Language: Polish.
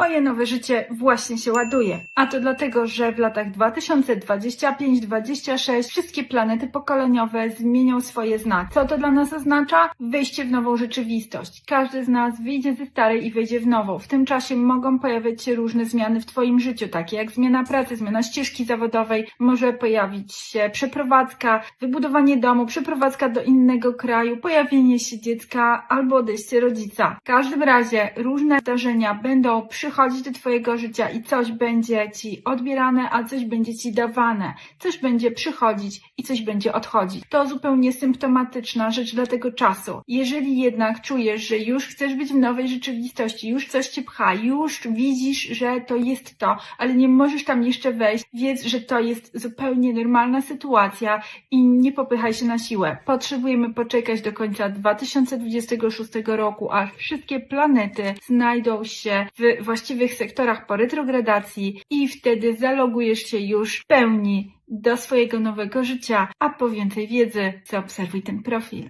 Twoje nowe życie właśnie się ładuje. A to dlatego, że w latach 2025-26 wszystkie planety pokoleniowe zmienią swoje znaki. Co to dla nas oznacza? Wyjście w nową rzeczywistość. Każdy z nas wyjdzie ze starej i wejdzie w nową. W tym czasie mogą pojawiać się różne zmiany w Twoim życiu, takie jak zmiana pracy, zmiana ścieżki zawodowej, może pojawić się przeprowadzka, wybudowanie domu, przeprowadzka do innego kraju, pojawienie się dziecka albo odejście rodzica. W każdym razie różne zdarzenia będą przychodzić do Twojego życia i coś będzie Ci odbierane, a coś będzie Ci dawane. Coś będzie przychodzić i coś będzie odchodzić. To zupełnie symptomatyczna rzecz dla tego czasu. Jeżeli jednak czujesz, że już chcesz być w nowej rzeczywistości, już coś Cię pcha, już widzisz, że to jest to, ale nie możesz tam jeszcze wejść, wiedz, że to jest zupełnie normalna sytuacja i nie popychaj się na siłę. Potrzebujemy poczekać do końca 2026 roku, aż wszystkie planety znajdą się w właściwych sektorach po retrogradacji i wtedy zalogujesz się już w pełni do swojego nowego życia, a po więcej wiedzy zaobserwuj ten profil.